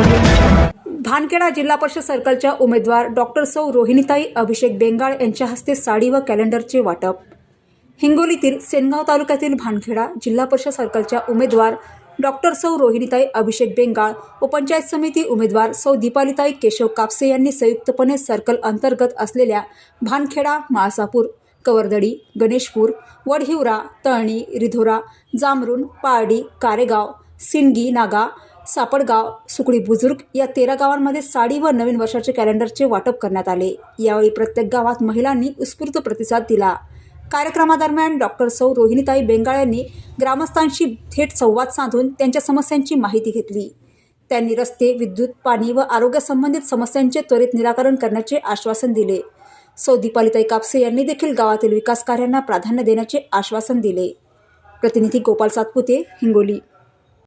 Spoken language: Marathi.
भानखेडा जिल्हा परिषद सर्कलच्या उमेदवार डॉक्टर सौ रोहिणीताई अभिषेक बेंगाळ यांच्या हस्ते साडी व कॅलेंडरचे वाटप. हिंगोलीतील सेनगाव तालुक्यातील भानखेडा जिल्हा परिषद सर्कलच्या उमेदवार डॉक्टर सौ रोहिणीताई अभिषेक बेंगाळ व पंचायत समिती उमेदवार सौ दीपालीताई केशव कापसे यांनी संयुक्तपणे सर्कल अंतर्गत असलेल्या भानखेडा माळसापूर कवरदडी गणेशपूर वडहिवरा तळणी रिधोरा जामरून पारडी कारेगाव सिंगी नागा सापडगाव सुकडी बुजुर्ग या तेरा गावांमध्ये साडी व नवीन वर्षाचे कॅलेंडरचे वाटप करण्यात आले. यावेळी प्रत्येक गावात महिलांनी उत्स्फूर्त प्रतिसाद दिला. कार्यक्रमादरम्यान डॉक्टर सौ रोहिणीताई बेंगाळ यांनी ग्रामस्थांशी थेट संवाद साधून त्यांच्या समस्यांची माहिती घेतली. त्यांनी रस्ते विद्युत पाणी व आरोग्यासंबंधित समस्यांचे त्वरित निराकरण करण्याचे आश्वासन दिले. सौ दीपालीताई कापसे यांनी देखील गावातील विकास कार्यांना प्राधान्य देण्याचे आश्वासन दिले. प्रतिनिधी गोपाल सातपुते हिंगोली.